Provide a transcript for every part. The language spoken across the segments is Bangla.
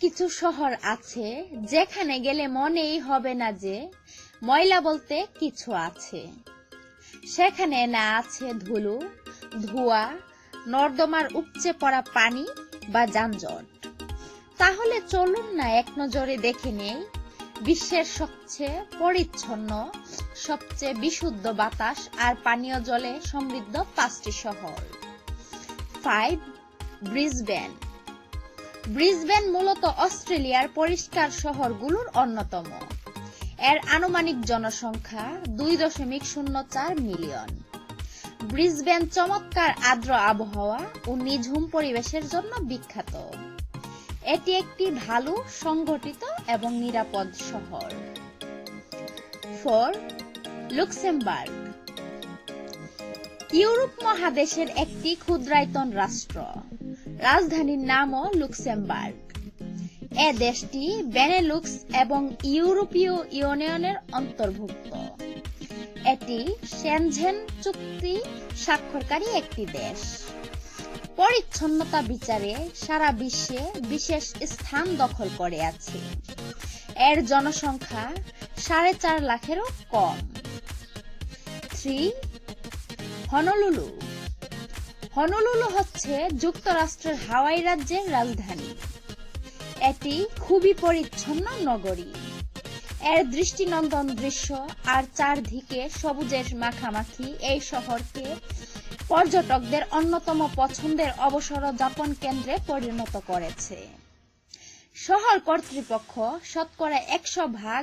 কিছু শহর আছে যেখানে গেলে মনেই হবে না যে ময়লা বলতে কিছু আছে। সেখানে না আছে ধুলো, ধোঁয়া, নর্দমার উপচে পড়া পানি বা যানজট। তাহলে চলুন না এক নজরে দেখে নেই বিশ্বের সবচেয়ে পরিচ্ছন্ন, সবচেয়ে বিশুদ্ধ বাতাস আর পানীয় জলে সমৃদ্ধ পাঁচটি শহর। ফাইভ ব্রিসবেন ব্রিসবেন মূলত অস্ট্রেলিয়ার পরিষ্কার শহরগুলোর অন্যতম। এর আনুমানিক জনসংখ্যা দুই দশমিক শূন্য চার মিলিয়ন। ব্রিসবেন চমৎকার আর্দ্র আবহাওয়া ও নিঝুম পরিবেশের জন্য বিখ্যাত। এটি একটি ভালো, সংগঠিত এবং নিরাপদ শহর। Four Luxembourg. ইউরোপ মহাদেশের একটি ক্ষুদ্রায়তন রাষ্ট্র। রাজধানীর নামও লুক্সেমবার্গ। এ দেশটি বেনেলুক্স এবং ইউরোপীয় ইউনিয়নের অন্তর্ভুক্ত। এটি সেনঝেন চুক্তি স্বাক্ষরকারী একটি দেশ। পরিচ্ছন্নতা বিচারে সারা বিশ্বে বিশেষ স্থান দখল করে আছে। এর জনসংখ্যা সাড়ে চার লাখেরও কম। Three, Honolulu. হনলুলু হচ্ছে যুক্তরাষ্ট্রের হাওয়াই রাজ্যের রাজধানী। এটি খুবই পরিচ্ছন্ন নগরী। এর দৃষ্টিনন্দন দৃশ্য আর চারদিকে সবুজের মাখামাখি এই শহরকে পর্যটকদের অন্যতম পছন্দের অবসর যাপন কেন্দ্রে পরিণত করেছে। শহর কর্তৃপক্ষ শতকরা একশো ভাগ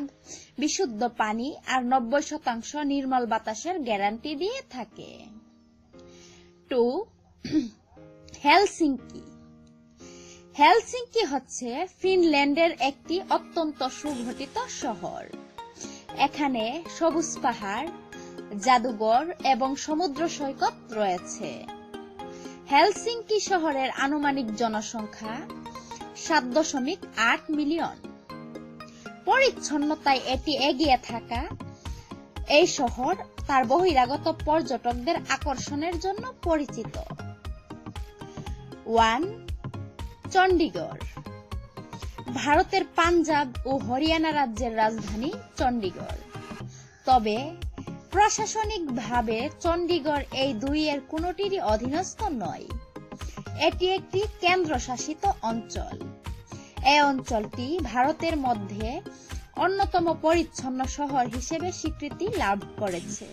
বিশুদ্ধ পানি আর নব্বই শতাংশ নির্মল বাতাসের গ্যারান্টি দিয়ে থাকে। Two Helsinki. হেলসিঙ্কি হচ্ছে ফিনল্যান্ডের একটি অত্যন্ত সুগঠিত শহর। এখানে সবুজ পাহাড়, জাদুঘর এবং সমুদ্র সৈকত রয়েছে। হেলসিঙ্কি শহরের আনুমানিক জনসংখ্যা সাত দশমিক আট মিলিয়ন। পরিচ্ছন্নতায় এটি এগিয়ে থাকা এই শহর তার বহিরাগত পর্যটকদের আকর্ষণের জন্য পরিচিত। ওয়ান চণ্ডীগড় ভারতের পাঞ্জাব ও হরিয়ানা রাজ্যের রাজধানী চণ্ডীগড় তবে প্রশাসনিকভাবে চণ্ডীগড় এই দুইয়ের কোনোটিরই অধীনস্থ নয়। এটি একটি কেন্দ্রশাসিত অঞ্চল। এই অঞ্চলটি ভারতের মধ্যে অন্যতম পরিচ্ছন্ন শহর হিসেবে স্বীকৃতি লাভ করেছে।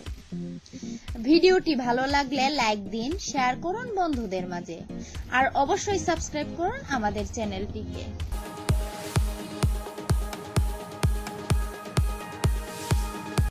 ভিডিওটি ভালো লাগলে লাইক দিন, শেয়ার করুন বন্ধুদের মাঝে। আর অবশ্যই সাবস্ক্রাইব করুন আমাদের চ্যানেলটিকে।